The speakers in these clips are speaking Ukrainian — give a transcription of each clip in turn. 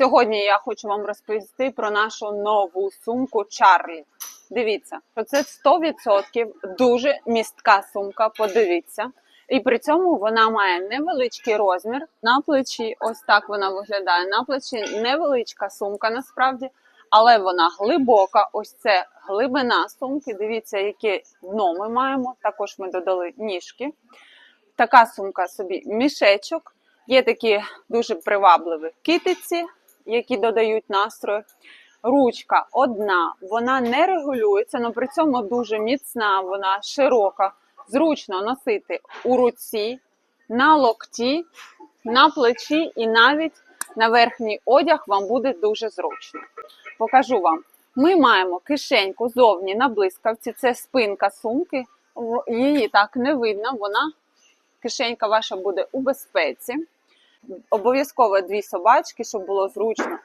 Сьогодні я хочу вам розповісти про нашу нову сумку Чарлі. Дивіться, що це 100% дуже містка сумка. Подивіться. І при цьому вона має невеличкий розмір на плечі. Ось так вона виглядає. На плечі невеличка сумка насправді, але вона глибока. Ось це глибина сумки. Дивіться, яке дно ми маємо. Також ми додали ніжки. Така сумка собі мішечок. Є такі дуже привабливі китиці, які додають настрою. Ручка одна, вона не регулюється, але при цьому дуже міцна, вона широка, зручно носити у руці, на локті, на плечі і навіть на верхній одяг вам буде дуже зручно. Покажу вам. Ми маємо кишеньку зовні на блискавці, це спинка сумки. Її так не видно, вона кишенька ваша буде у безпеці. Обов'язково дві собачки, щоб було зручно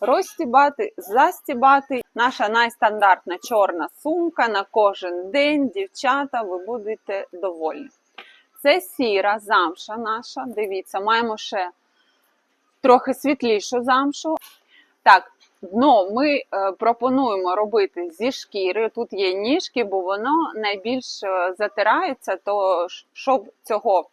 розстібати, застібати. Наша найстандартна чорна сумка на кожен день. Дівчата, ви будете довольні. Це сіра замша наша. Дивіться, маємо ще трохи світлішу замшу. Так, дно ми е, пропонуємо робити зі шкіри. Тут є ніжки, бо воно найбільш е, затирається, то щоб цього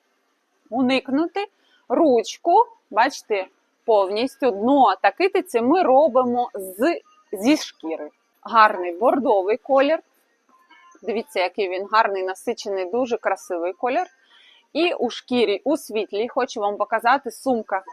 уникнути, ручку, бачите, повністю дно та китиці ми робимо з, зі шкіри. Гарний бордовий колір. Дивіться, який він гарний, насичений, дуже красивий колір. І у шкірі, у світлі, хочу вам показати сумка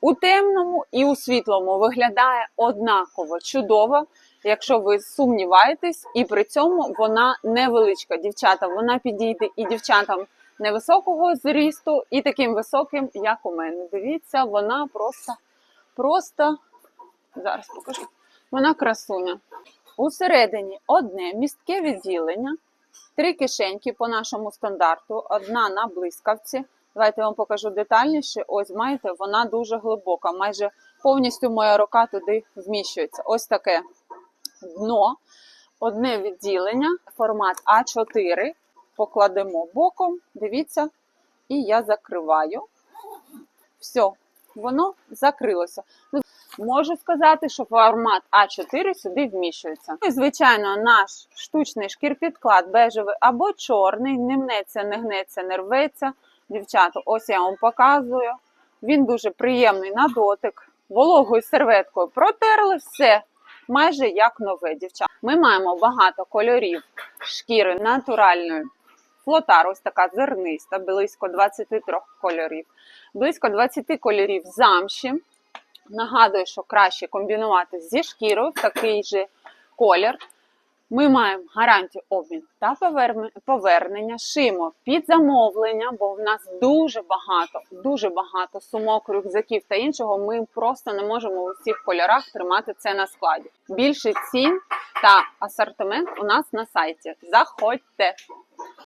у темному і у світлому виглядає однаково чудово, якщо ви сумніваєтесь, і при цьому вона невеличка. Дівчата, вона підійде і дівчатам невисокого зрісту, і таким високим, як у мене. Дивіться, вона просто, просто зараз покажу. Вона красуня. Усередині одне містке відділення, три кишеньки по нашому стандарту, одна на блискавці. Давайте я вам покажу детальніше. Ось маєте, вона дуже глибока. Майже повністю моя рука туди вміщується. Ось таке дно, одне відділення, формат А4. Покладемо боком, дивіться, і я закриваю. Все, воно закрилося. Ну, Можу сказати, що формат А4 сюди вміщується. Ну і, звичайно, наш штучний шкірпідклад бежевий або чорний, не мнеться, не гнеться, не рветься. Дівчата, ось я вам показую. Він дуже приємний на дотик. Вологою серветкою протерли все майже як нове, дівчата. Ми маємо багато кольорів шкіри натуральної. Флотар, ось така зерниста, близько 23 кольорів. Близько 20 кольорів замші. Нагадую, що краще комбінувати зі шкірою в такий же колір. Ми маємо гарантію обмін та повернення, шимо під замовлення, бо в нас дуже багато, дуже багато сумок, рюкзаків та іншого. Ми просто не можемо у всіх кольорах тримати це на складі. Більше цін та асортимент у нас на сайті. Заходьте!